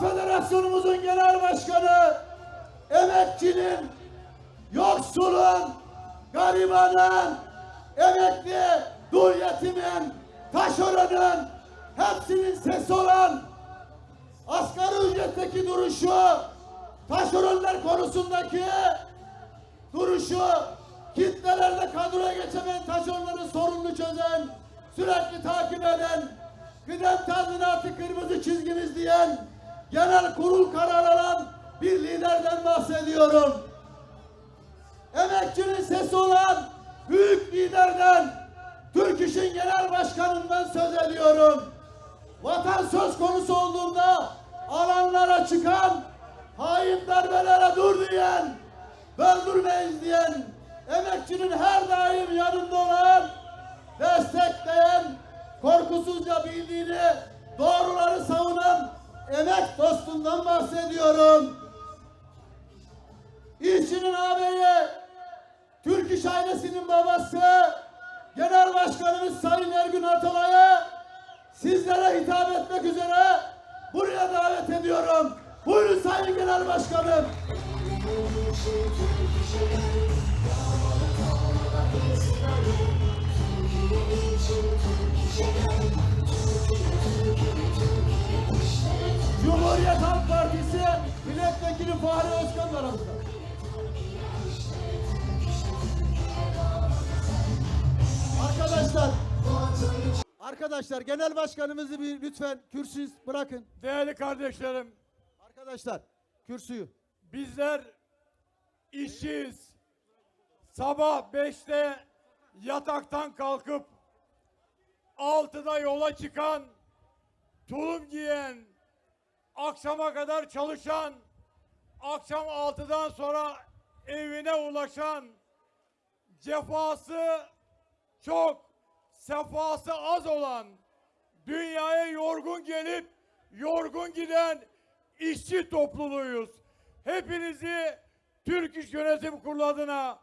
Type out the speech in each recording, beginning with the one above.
Konfederasyonumuzun genel başkanı, emekçinin, yoksulun, garibanın, emekli, dul yetimin, taşeronun, hepsinin sesi olan asgari ücretteki duruşu, taşeronlar konusundaki duruşu, kitlelerde kadroya geçemeyen taşeronların sorununu çözen, sürekli takip eden, kıdem tazminatı kırmızı çizgimiz diyen, genel kurul karar alan bir liderden bahsediyorum. Emekçinin sesi olan büyük liderden, Türk İş'in genel başkanından söz ediyorum. Vatan söz konusu olduğunda alanlara çıkan, hain darbelere dur diyen, öldürmeyiz diyen, emekçinin her daim yanında olan, destekleyen, bahsediyorum. İşçinin ağabeyi, Türk İş ailesinin babası, Genel Başkanımız Sayın Ergün Atalay'ı sizlere hitap etmek üzere buraya davet ediyorum. Buyurun Sayın Genel Başkanım. Cumhuriyet Halk Partisi Milletvekili Fahri Özkan aramızda. Arkadaşlar, arkadaşlar genel başkanımızı bir lütfen kürsü bırakın. Değerli kardeşlerim, Arkadaşlar, kürsüyü. bizler işçiyiz. Sabah 5'te yataktan kalkıp 6'da yola çıkan, tulum giyen, akşama kadar çalışan, akşam 6'dan sonra evine ulaşan, cefası çok, sefası az olan, dünyaya yorgun gelip yorgun giden işçi topluluğuyuz. Hepinizi Türk İş Yönetim Kurulu adına,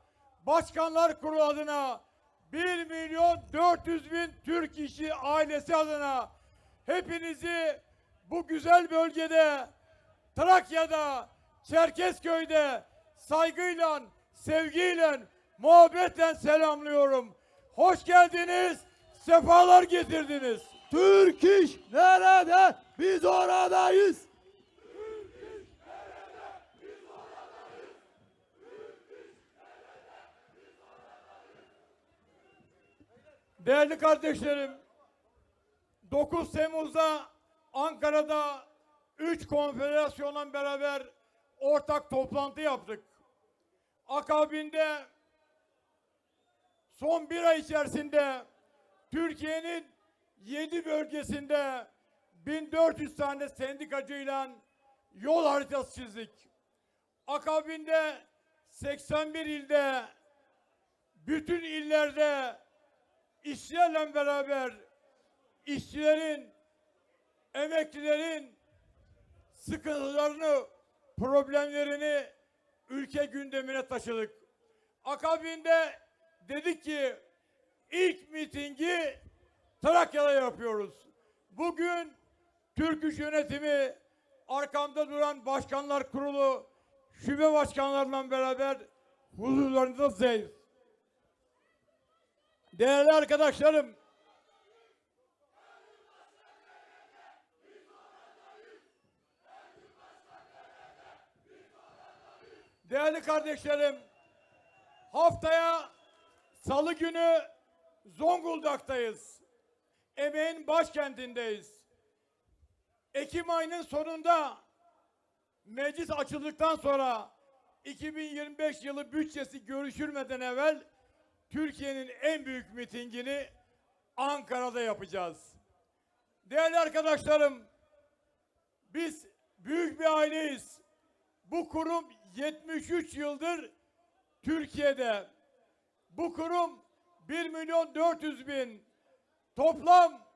Başkanlar Kurulu adına, 1 milyon 400 bin Türk işçi ailesi adına hepinizi bu güzel bölgede Trakya'da, Çerkezköy'de saygıyla, sevgiyle, muhabbetle selamlıyorum. Hoş geldiniz, sefalar getirdiniz. Türk iş nerede? Biz oradayız. Değerli kardeşlerim, 9 Temmuz'da Ankara'da 3 konfederasyonla beraber ortak toplantı yaptık. Akabinde son bir ay içerisinde Türkiye'nin 7 bölgesinde 1400 tane sendikacıyla yol haritası çizdik. Akabinde 81 ilde bütün illerde işçilerle beraber işçilerin, emeklilerin sıkıntılarını, problemlerini ülke gündemine taşıdık. Akabinde dedik ki ilk mitingi Trakya'da yapıyoruz. Bugün Türk İş Yönetimi arkamda duran başkanlar kurulu şube başkanlarla beraber huzurlarınızdayız. Değerli arkadaşlarım, değerli kardeşlerim, haftaya salı günü Zonguldak'tayız. Emeğin başkentindeyiz. Ekim ayının sonunda meclis açıldıktan sonra 2025 yılı bütçesi görüşülmeden evvel Türkiye'nin en büyük mitingini Ankara'da yapacağız. Değerli arkadaşlarım, biz büyük bir aileyiz. Bu kurum 73 yıldır Türkiye'de. Bu kurum 1 milyon 400 bin toplam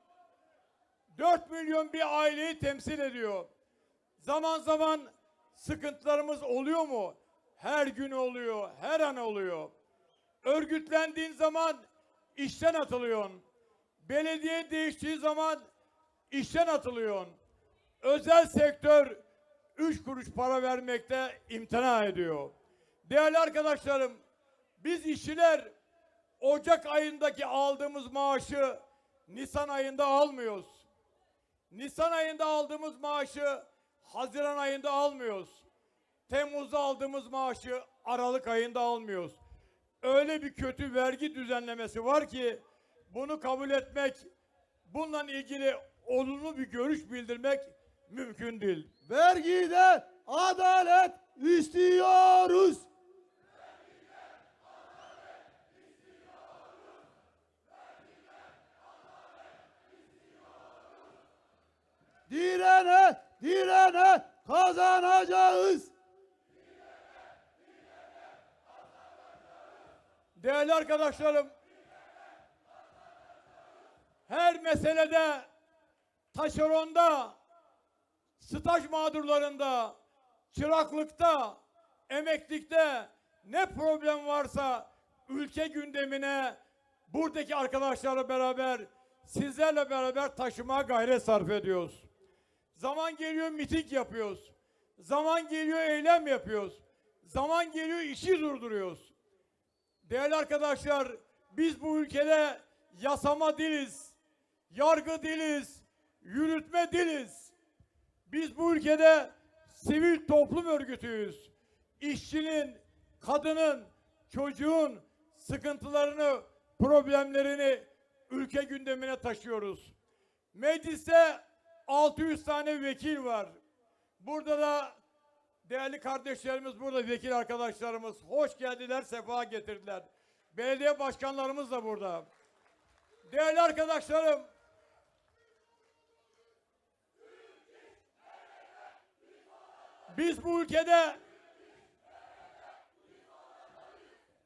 4 milyon bir aileyi temsil ediyor. Zaman zaman sıkıntılarımız oluyor mu? Her gün oluyor, her an oluyor. Örgütlendiğin zaman işten atılıyorsun. Belediye değiştiği zaman işten atılıyorsun. Özel sektör üç kuruş para vermekte imtina ediyor. Değerli arkadaşlarım, biz işçiler Ocak ayındaki aldığımız maaşı Nisan ayında almıyoruz. Nisan ayında aldığımız maaşı Haziran ayında almıyoruz. Temmuz'da aldığımız maaşı Aralık ayında almıyoruz. Öyle bir kötü vergi düzenlemesi var ki bunu kabul etmek, bununla ilgili olumlu bir görüş bildirmek mümkün değil. Vergide adalet istiyoruz. Direne, direne kazanacağız. Değerli arkadaşlarım, her meselede, taşeronda, staj mağdurlarında, çıraklıkta, emeklilikte ne problem varsa ülke gündemine buradaki arkadaşlarla beraber, sizlerle beraber taşımaya gayret sarf ediyoruz. Zaman geliyor miting yapıyoruz. Zaman geliyor eylem yapıyoruz. Zaman geliyor işi durduruyoruz. Değerli arkadaşlar, biz bu ülkede yasama diliz, yargı diliz, yürütme diliz. Biz bu ülkede sivil toplum örgütüyüz. İşçinin, kadının, çocuğun sıkıntılarını, problemlerini ülke gündemine taşıyoruz. Mecliste 600 tane vekil var. Burada da Değerli kardeşlerimiz burada, vekil arkadaşlarımız hoş geldiler, sefa getirdiler. Belediye başkanlarımız da burada. Değerli arkadaşlarım, biz bu ülkede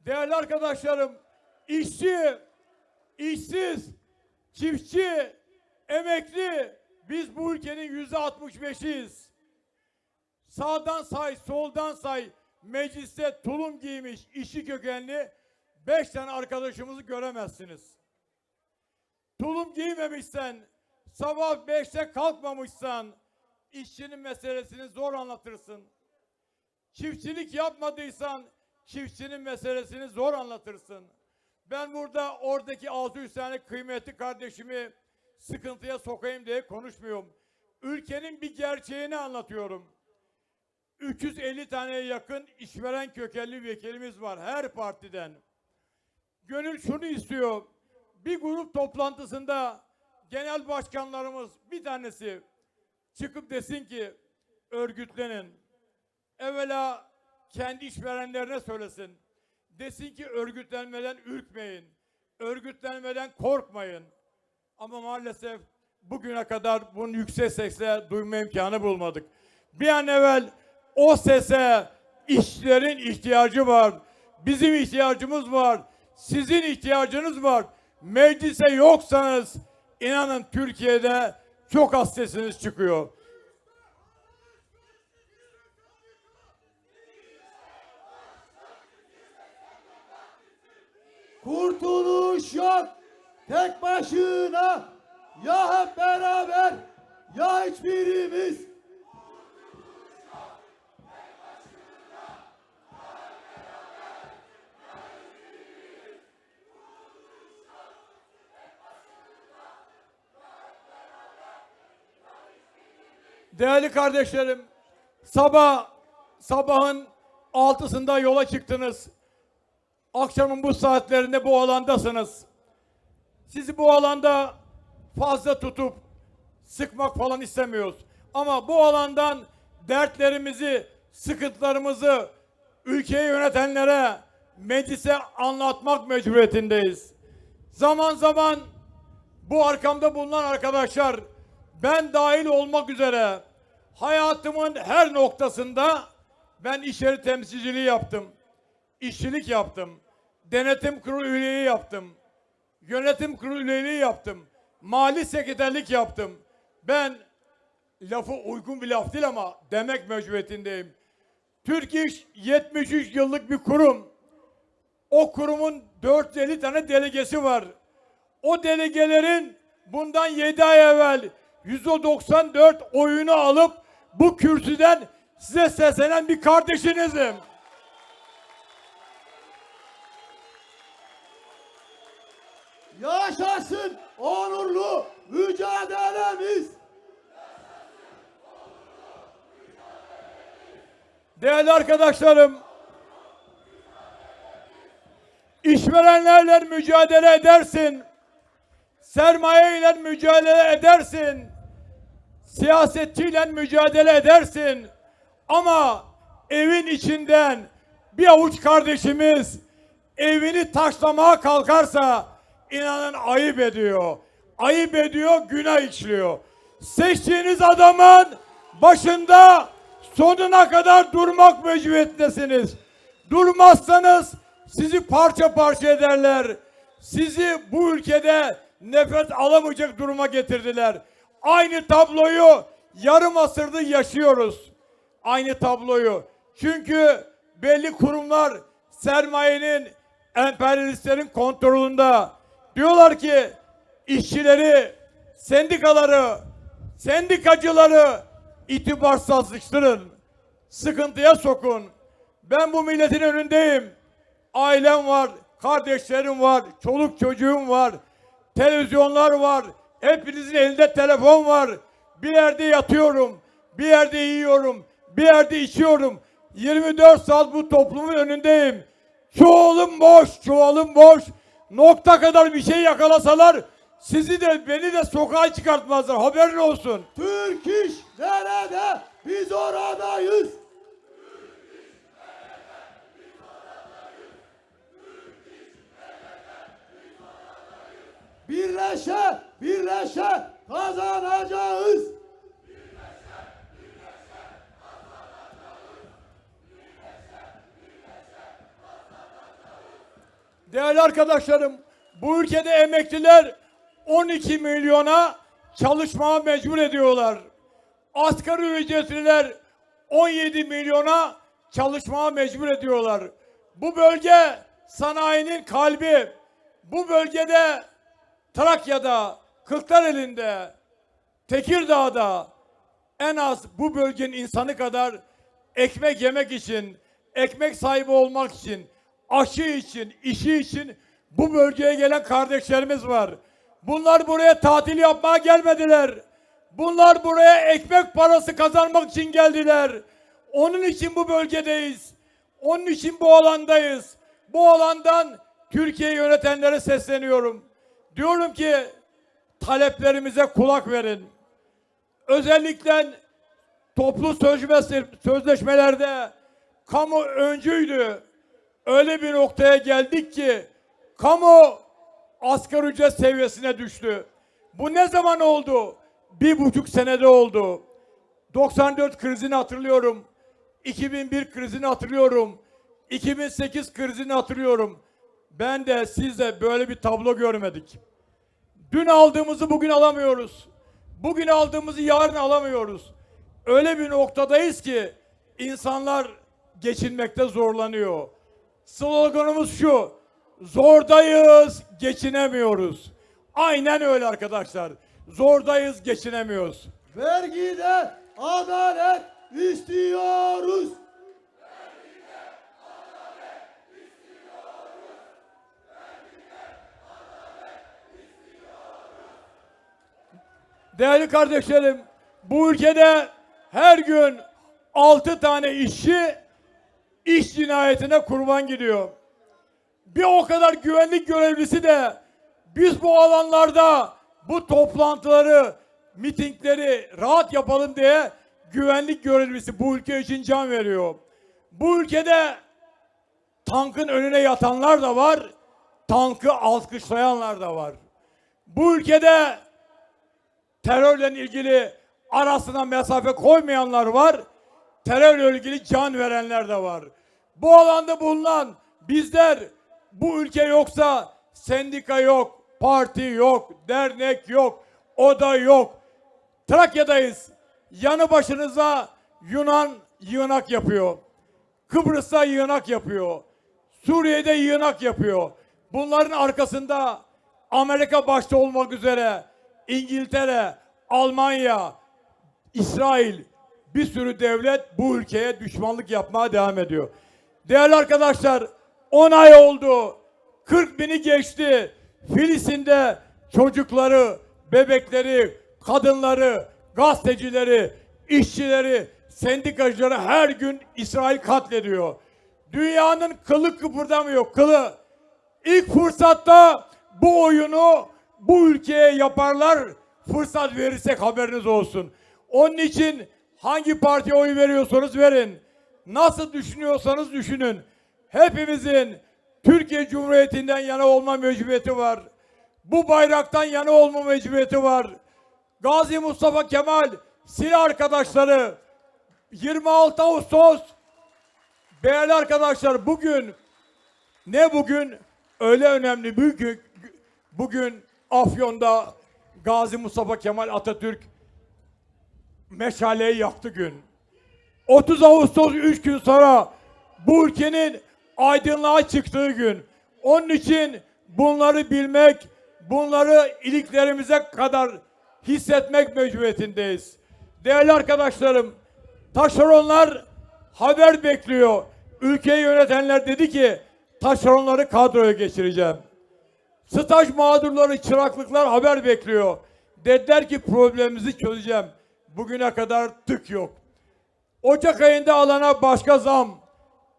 değerli arkadaşlarım işçi, işsiz, çiftçi, emekli biz bu ülkenin yüzde 65'iyiz. Sağdan say, soldan say mecliste tulum giymiş işçi kökenli beş tane arkadaşımızı göremezsiniz. Tulum giymemişsen, sabah beşte kalkmamışsan işçinin meselesini zor anlatırsın. Çiftçilik yapmadıysan çiftçinin meselesini zor anlatırsın. Ben burada oradaki 600 tane kıymetli kardeşimi sıkıntıya sokayım diye konuşmuyorum. Ülkenin bir gerçeğini anlatıyorum. 350 taneye yakın işveren kökenli vekilimiz var her partiden. Gönül şunu istiyor. Bir grup toplantısında genel başkanlarımız bir tanesi çıkıp desin ki örgütlenin. Evvela kendi işverenlerine söylesin. Desin ki örgütlenmeden ürkmeyin. Örgütlenmeden korkmayın. Ama maalesef bugüne kadar bunun yüksek sesle duyma imkanı bulmadık. Bir an evvel o sese işçilerin ihtiyacı var. Bizim ihtiyacımız var. Sizin ihtiyacınız var. Meclise yoksanız inanın Türkiye'de çok az sesiniz çıkıyor. Kurtuluş yok. Tek başına ya hep beraber ya hiçbirimiz. Değerli kardeşlerim, sabah sabahın altısında yola çıktınız. Akşamın bu saatlerinde bu alandasınız. Sizi bu alanda fazla tutup sıkmak falan istemiyoruz. Ama bu alandan dertlerimizi, sıkıntılarımızı ülkeyi yönetenlere, meclise anlatmak mecburiyetindeyiz. Zaman zaman bu arkamda bulunan arkadaşlar ben dahil olmak üzere hayatımın her noktasında ben işleri temsilciliği yaptım. İşçilik yaptım. Denetim kurulu üyeliği yaptım. Yönetim kurulu üyeliği yaptım. Mali sekreterlik yaptım. Ben lafı uygun bir laf değil ama demek mecburiyetindeyim. Türk İş 73 yıllık bir kurum. O kurumun 450 tane delegesi var. O delegelerin bundan 7 ay evvel %94 oyunu alıp bu kürsüden size seslenen bir kardeşinizim. Yaşasın onurlu mücadelemiz. Değerli arkadaşlarım, işverenlerle mücadele edersin, sermaye ile mücadele edersin, siyasetçiyle mücadele edersin. Ama evin içinden bir avuç kardeşimiz evini taşlamaya kalkarsa inanın ayıp ediyor. Ayıp ediyor, günah işliyor. Seçtiğiniz adamın başında sonuna kadar durmak mecburiyetindesiniz. Durmazsanız sizi parça parça ederler. Sizi bu ülkede nefes alamayacak duruma getirdiler. Aynı tabloyu yarım asırdır yaşıyoruz. Aynı tabloyu. Çünkü belli kurumlar sermayenin, emperyalistlerin kontrolünde. Diyorlar ki işçileri, sendikaları, sendikacıları itibarsızlaştırın. Sıkıntıya sokun. Ben bu milletin önündeyim. Ailem var, kardeşlerim var, çoluk çocuğum var, televizyonlar var. Hepinizin elinde telefon var. Bir yerde yatıyorum, bir yerde yiyorum, bir yerde içiyorum. 24 saat bu toplumun önündeyim. Çuvalım boş, çuvalım boş. Nokta kadar bir şey yakalasalar sizi de beni de sokağa çıkartmazlar. Haberin olsun. Türk iş nerede? Biz oradayız. Birleşe, birleşe kazanacağız. Değerli arkadaşlarım, bu ülkede emekliler 12 milyona çalışmaya mecbur ediyorlar. Asgari ücretliler 17 milyona çalışmaya mecbur ediyorlar. Bu bölge sanayinin kalbi. Bu bölgede Trakya'da, Kırklareli'nde, Tekirdağ'da en az bu bölgenin insanı kadar ekmek yemek için, ekmek sahibi olmak için, aşı için, işi için bu bölgeye gelen kardeşlerimiz var. Bunlar buraya tatil yapmaya gelmediler. Bunlar buraya ekmek parası kazanmak için geldiler. Onun için bu bölgedeyiz. Onun için bu alandayız. Bu alandan Türkiye yönetenlere sesleniyorum. Diyorum ki taleplerimize kulak verin. Özellikle toplu sözleşmelerde kamu öncüydü. Öyle bir noktaya geldik ki kamu asgari ücret seviyesine düştü. Bu ne zaman oldu? Bir buçuk senede oldu. 94 krizini hatırlıyorum. 2001 krizini hatırlıyorum. 2008 krizini hatırlıyorum. Ben de siz böyle bir tablo görmedik. Dün aldığımızı bugün alamıyoruz. Bugün aldığımızı yarın alamıyoruz. Öyle bir noktadayız ki insanlar geçinmekte zorlanıyor. Sloganımız şu. Zordayız, geçinemiyoruz. Aynen öyle arkadaşlar. Zordayız, geçinemiyoruz. Vergide adalet istiyoruz. Değerli kardeşlerim, bu ülkede her gün 6 tane işçi iş cinayetine kurban gidiyor. Bir o kadar güvenlik görevlisi de biz bu alanlarda bu toplantıları, mitingleri rahat yapalım diye güvenlik görevlisi bu ülke için can veriyor. Bu ülkede tankın önüne yatanlar da var, tankı alkışlayanlar da var. Bu ülkede terörle ilgili arasına mesafe koymayanlar var. Terörle ilgili can verenler de var. Bu alanda bulunan bizler bu ülke yoksa sendika yok, parti yok, dernek yok, oda yok. Trakya'dayız. Yanı başınıza Yunan yığınak yapıyor. Kıbrıs'ta yığınak yapıyor. Suriye'de yığınak yapıyor. Bunların arkasında Amerika başta olmak üzere İngiltere, Almanya, İsrail bir sürü devlet bu ülkeye düşmanlık yapmaya devam ediyor. Değerli arkadaşlar 10 ay oldu. 40 bini geçti. Filistin'de çocukları, bebekleri, kadınları, gazetecileri, işçileri, sendikacıları her gün İsrail katlediyor. Dünyanın kılı kıpırdamıyor, kılı. İlk fırsatta bu oyunu bu ülkeye yaparlar. Fırsat verirsek haberiniz olsun. Onun için hangi partiye oy veriyorsanız verin. Nasıl düşünüyorsanız düşünün. Hepimizin Türkiye Cumhuriyeti'nden yana olma mecburiyeti var. Bu bayraktan yana olma mecburiyeti var. Gazi Mustafa Kemal silah arkadaşları 26 Ağustos değerli arkadaşlar bugün ne bugün öyle önemli bugün bugün Afyon'da Gazi Mustafa Kemal Atatürk meşaleyi yaktı gün. 30 Ağustos 3 gün sonra bu ülkenin aydınlığa çıktığı gün. Onun için bunları bilmek, bunları iliklerimize kadar hissetmek mecburiyetindeyiz. Değerli arkadaşlarım, taşeronlar haber bekliyor. Ülkeyi yönetenler dedi ki taşeronları kadroya geçireceğim. Staj mağdurları, çıraklıklar haber bekliyor. Dediler ki problemimizi çözeceğim. Bugüne kadar tık yok. Ocak ayında alana başka zam.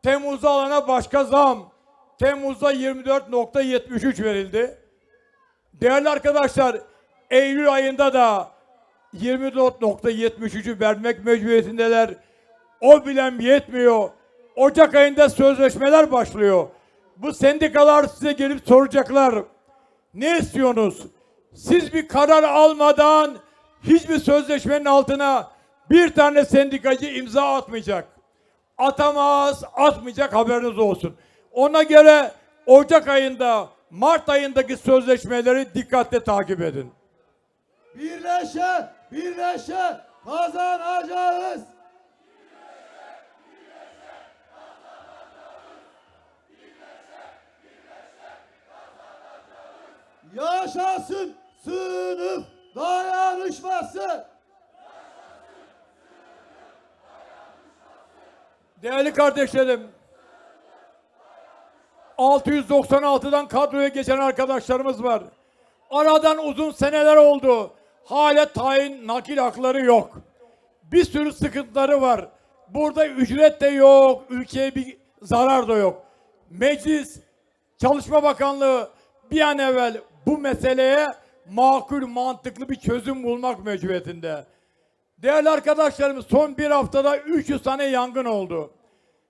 Temmuz'da alana başka zam. Temmuz'da 24.73 verildi. Değerli arkadaşlar, Eylül ayında da 24.73'ü vermek mecburiyetindeler. O bilen yetmiyor. Ocak ayında sözleşmeler başlıyor. Bu sendikalar size gelip soracaklar. Ne istiyorsunuz? Siz bir karar almadan hiçbir sözleşmenin altına bir tane sendikacı imza atmayacak. Atamaz, atmayacak haberiniz olsun. Ona göre Ocak ayında, Mart ayındaki sözleşmeleri dikkatle takip edin. Birleşe, birleşe kazanacağız. Yaşasın sınıf dayanışması. Değerli kardeşlerim, 696'dan kadroya geçen arkadaşlarımız var. Aradan uzun seneler oldu. Hala tayin nakil hakları yok. Bir sürü sıkıntıları var. Burada ücret de yok, ülkeye bir zarar da yok. Meclis, Çalışma Bakanlığı bir an evvel bu meseleye makul, mantıklı bir çözüm bulmak mecburiyetinde. Değerli arkadaşlarımız son bir haftada 300 tane yangın oldu.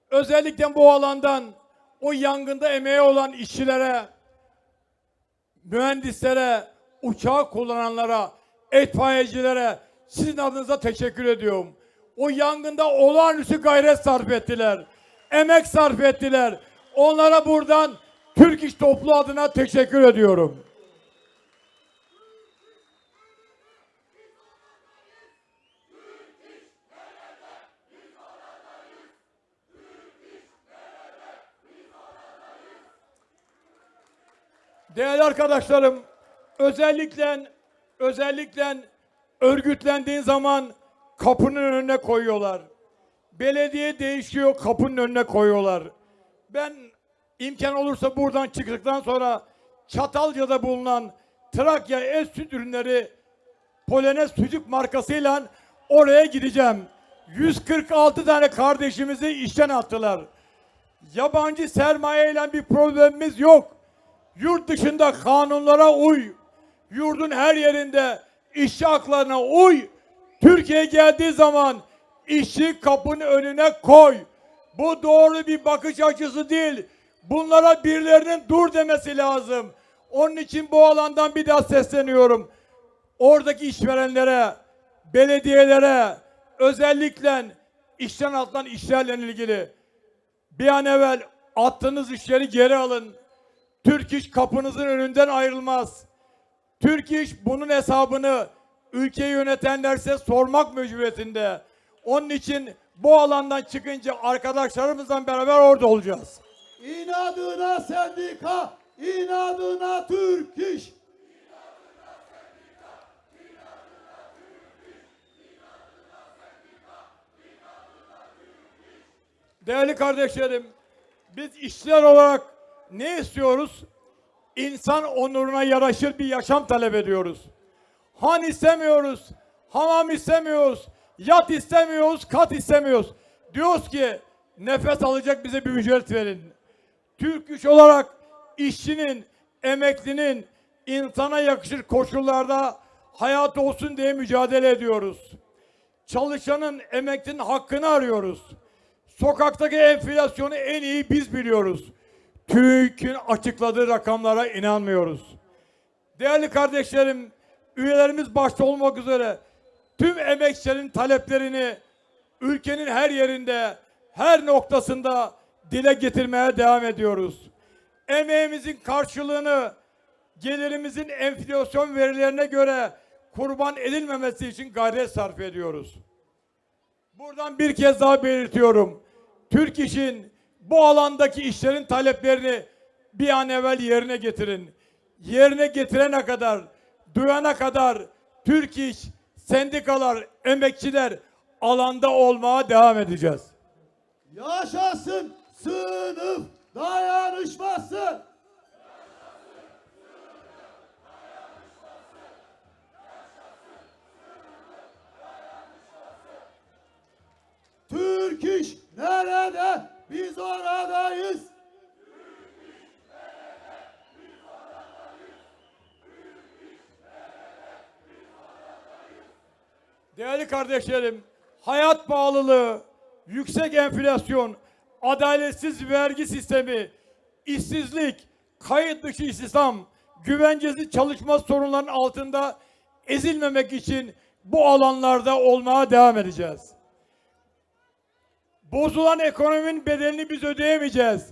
Özellikle bu alandan o yangında emeği olan işçilere, mühendislere, uçağı kullananlara, itfaiyecilere sizin adınıza teşekkür ediyorum. O yangında olağanüstü gayret sarf ettiler. Emek sarf ettiler. Onlara buradan Türk İş Toplu adına teşekkür ediyorum. Değerli arkadaşlarım, özellikle özellikle örgütlendiğin zaman kapının önüne koyuyorlar. Belediye değişiyor, kapının önüne koyuyorlar. Ben imkan olursa buradan çıktıktan sonra Çatalca'da bulunan Trakya Et Süt Ürünleri Polonez Sucuk markasıyla oraya gideceğim. 146 tane kardeşimizi işten attılar. Yabancı sermayeyle bir problemimiz yok. Yurt dışında kanunlara uy. Yurdun her yerinde işçi haklarına uy. Türkiye geldiği zaman işçi kapının önüne koy. Bu doğru bir bakış açısı değil. Bunlara birilerinin dur demesi lazım. Onun için bu alandan bir daha sesleniyorum. Oradaki işverenlere, belediyelere, özellikle işten atılan işlerle ilgili bir an evvel attığınız işleri geri alın. Türk İş kapınızın önünden ayrılmaz. Türk İş bunun hesabını ülkeyi yönetenlerse sormak mecburiyetinde. Onun için bu alandan çıkınca arkadaşlarımızla beraber orada olacağız. İnadına sendika, inadına Türk iş. Değerli kardeşlerim, biz işçiler olarak ne istiyoruz? İnsan onuruna yaraşır bir yaşam talep ediyoruz. Han istemiyoruz, hamam istemiyoruz, yat istemiyoruz, kat istemiyoruz. Diyoruz ki nefes alacak bize bir ücret verin. Türk iş olarak işçinin, emeklinin insana yakışır koşullarda hayat olsun diye mücadele ediyoruz. Çalışanın, emeklinin hakkını arıyoruz. Sokaktaki enflasyonu en iyi biz biliyoruz. TÜİK'in açıkladığı rakamlara inanmıyoruz. Değerli kardeşlerim, üyelerimiz başta olmak üzere tüm emekçilerin taleplerini ülkenin her yerinde, her noktasında dile getirmeye devam ediyoruz. Emeğimizin karşılığını gelirimizin enflasyon verilerine göre kurban edilmemesi için gayret sarf ediyoruz. Buradan bir kez daha belirtiyorum. Türk İş'in bu alandaki işlerin taleplerini bir an evvel yerine getirin. Yerine getirene kadar, duyana kadar Türk İş, sendikalar, emekçiler alanda olmaya devam edeceğiz. Yaşasın sınıf dayanışması. Türk iş nerede? Biz oradayız. Kardeşlerim, hayat pahalılığı, yüksek enflasyon, adaletsiz vergi sistemi, işsizlik, kayıt dışı istihdam, güvencesiz çalışma sorunlarının altında ezilmemek için bu alanlarda olmaya devam edeceğiz. Bozulan ekonominin bedelini biz ödeyemeyeceğiz.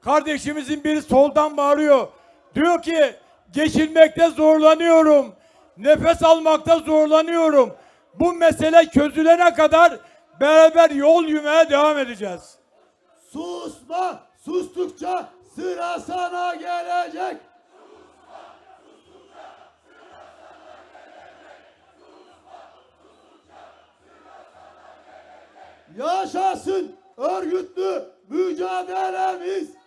Kardeşimizin biri soldan bağırıyor. Diyor ki geçinmekte zorlanıyorum. Nefes almakta zorlanıyorum. Bu mesele çözülene kadar beraber yol yürümeye devam edeceğiz. Susma, sustukça sıra sana gelecek. Yaşasın örgütlü mücadelemiz.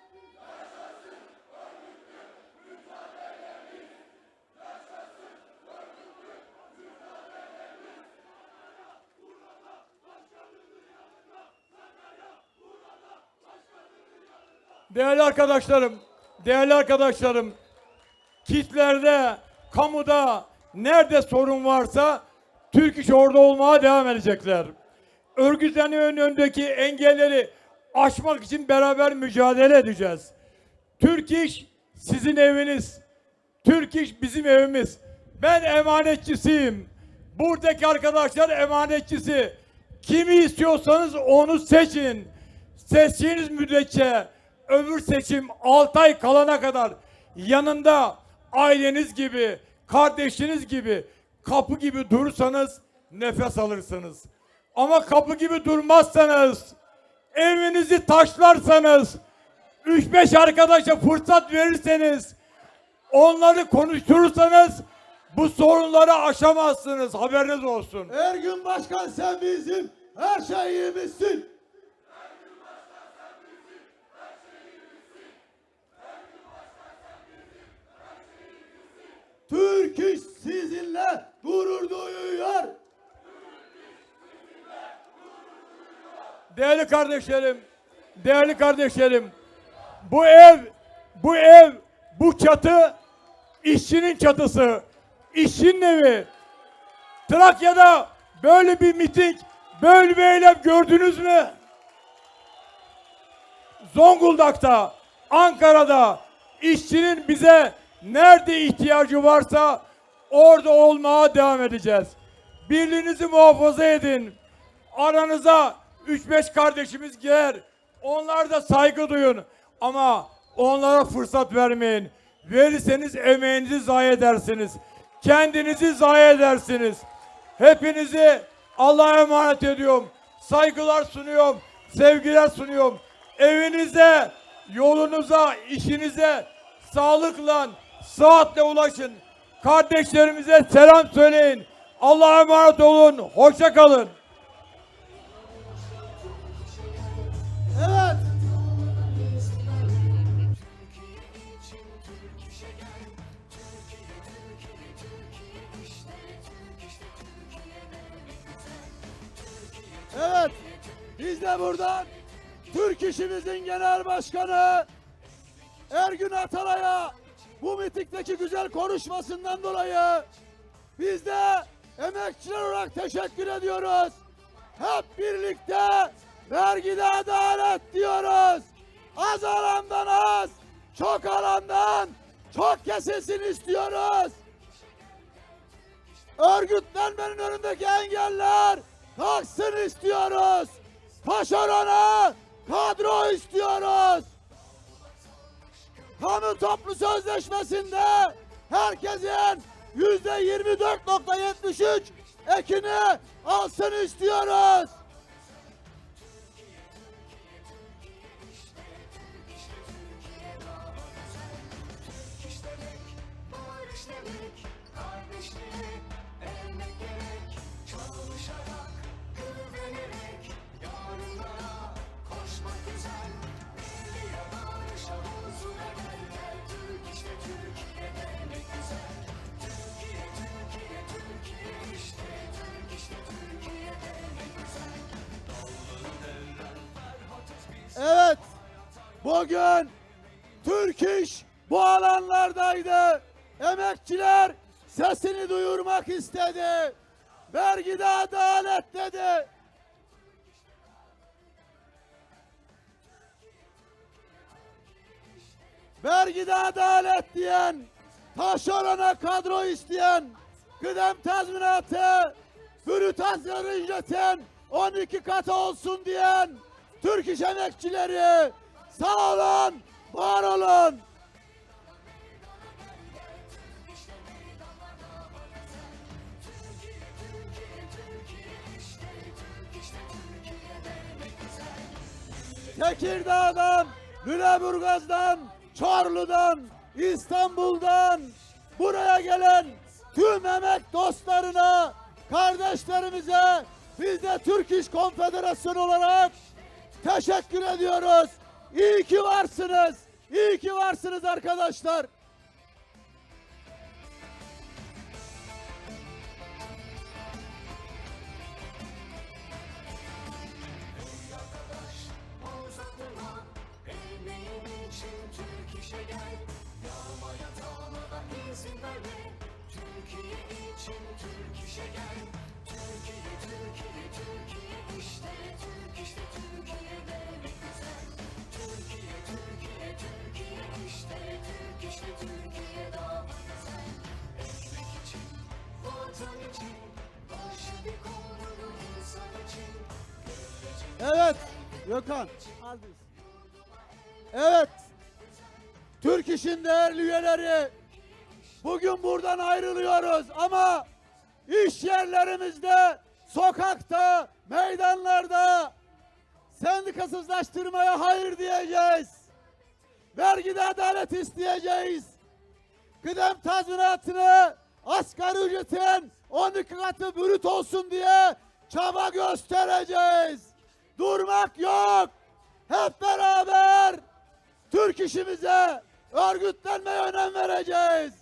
Değerli arkadaşlarım, değerli arkadaşlarım, kitlerde, kamuda nerede sorun varsa Türk İş orada olmaya devam edecekler. Örgütlenmenin önündeki engelleri aşmak için beraber mücadele edeceğiz. Türk İş sizin eviniz. Türk İş bizim evimiz. Ben emanetçisiyim. Buradaki arkadaşlar emanetçisi. Kimi istiyorsanız onu seçin. Seçtiğiniz müddetçe öbür seçim 6 ay kalana kadar yanında aileniz gibi, kardeşiniz gibi, kapı gibi durursanız nefes alırsınız. Ama kapı gibi durmazsanız, evinizi taşlarsanız, 3-5 arkadaşa fırsat verirseniz, onları konuşturursanız bu sorunları aşamazsınız. Haberiniz olsun. Ergün Başkan sen bizim her şeyimizsin. Türk iş sizinle gurur duyuyor. Değerli kardeşlerim, değerli kardeşlerim, bu ev, bu ev, bu çatı işçinin çatısı, işçinin evi. Trakya'da böyle bir miting, böyle bir eylem gördünüz mü? Zonguldak'ta, Ankara'da işçinin bize nerede ihtiyacı varsa orada olmaya devam edeceğiz. Birliğinizi muhafaza edin. Aranıza 3-5 kardeşimiz girer. Onlar da saygı duyun. Ama onlara fırsat vermeyin. Verirseniz emeğinizi zayi edersiniz. Kendinizi zayi edersiniz. Hepinizi Allah'a emanet ediyorum. Saygılar sunuyorum. Sevgiler sunuyorum. Evinize, yolunuza, işinize sağlıkla, saatle ulaşın. Kardeşlerimize selam söyleyin. Allah'a emanet olun. Hoşça kalın. Evet. Evet. Biz de buradan Türk işimizin genel başkanı Ergün Atalay'a bu mitinkteki güzel konuşmasından dolayı biz de emekçiler olarak teşekkür ediyoruz. Hep birlikte vergide adalet diyoruz. Az alandan az, çok alandan çok kesilsin istiyoruz. Örgütlenmenin önündeki engeller kalksın istiyoruz. Taşerona kadro istiyoruz. Kamu toplu sözleşmesinde herkesin yüzde 24.73 ekini alsın istiyoruz. Bugün Türk İş bu alanlardaydı. Emekçiler sesini duyurmak istedi. Vergide adalet dedi. Vergide adalet diyen, taşerona kadro isteyen, kıdem tazminatı, brütasyon ücretin 12 katı olsun diyen Türk iş emekçileri sağ olun, var olun. Tekirdağ'dan, Lüleburgaz'dan, Çorlu'dan, İstanbul'dan buraya gelen tüm emek dostlarına, kardeşlerimize biz de Türk İş Konfederasyonu olarak teşekkür ediyoruz. İyi ki varsınız. İyi ki varsınız arkadaşlar. Evet, Gökhan. Evet, Türk İş'in değerli üyeleri, bugün buradan ayrılıyoruz ama iş yerlerimizde, sokakta, meydanlarda sendikasızlaştırmaya hayır diyeceğiz. Vergide adalet isteyeceğiz. Kıdem tazminatını asgari ücretin 12 katı bürüt olsun diye çaba göstereceğiz. Durmak yok. Hep beraber Türk işimize, örgütlenmeye önem vereceğiz.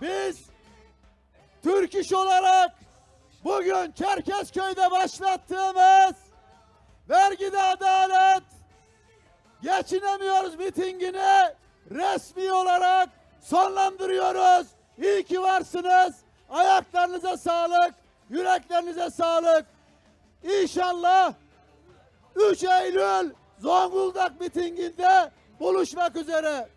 Biz Türk iş olarak bugün Çerkezköy'de başlattığımız vergide adalet geçinemiyoruz mitingini resmi olarak sonlandırıyoruz. İyi ki varsınız. Ayaklarınıza sağlık, yüreklerinize sağlık. İnşallah 3 Eylül Zonguldak mitinginde buluşmak üzere.